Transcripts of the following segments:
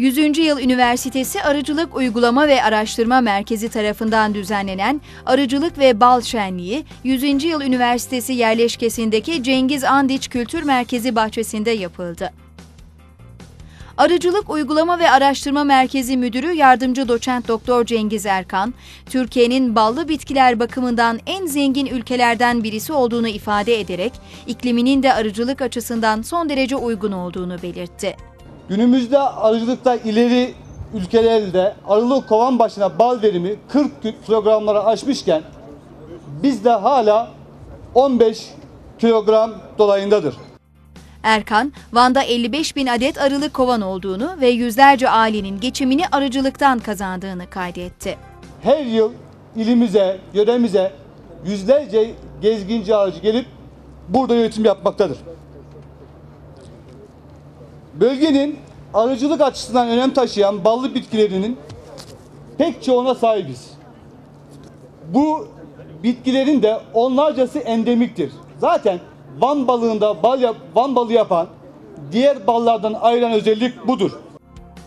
100. Yıl Üniversitesi Arıcılık Uygulama ve Araştırma Merkezi tarafından düzenlenen Arıcılık ve Bal Şenliği, 100. Yıl Üniversitesi yerleşkesindeki Cengiz Andiç Kültür Merkezi bahçesinde yapıldı. Arıcılık Uygulama ve Araştırma Merkezi Müdürü Yardımcı Doçent Doktor Cengiz Erkan, Türkiye'nin ballı bitkiler bakımından en zengin ülkelerden birisi olduğunu ifade ederek, ikliminin de arıcılık açısından son derece uygun olduğunu belirtti. Günümüzde arıcılıkta ileri ülkelerde arılı kovan başına bal verimi 40 kilogramlara aşmışken bizde hala 15 kilogram dolayındadır. Erkan, Van'da 55 bin adet arılı kovan olduğunu ve yüzlerce ailenin geçimini arıcılıktan kazandığını kaydetti. Her yıl ilimize, yöremize yüzlerce gezginci arıcı gelip burada üretim yapmaktadır. Bölgenin arıcılık açısından önem taşıyan ballı bitkilerinin pek çoğuna sahibiz. Bu bitkilerin de onlarcası endemiktir. Zaten Van balığında bal yap, Van balı yapan diğer ballardan ayıran özellik budur.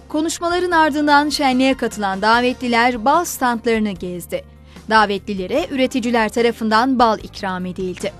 Konuşmaların ardından şenliğe katılan davetliler bal standlarını gezdi. Davetlilere üreticiler tarafından bal ikram edildi.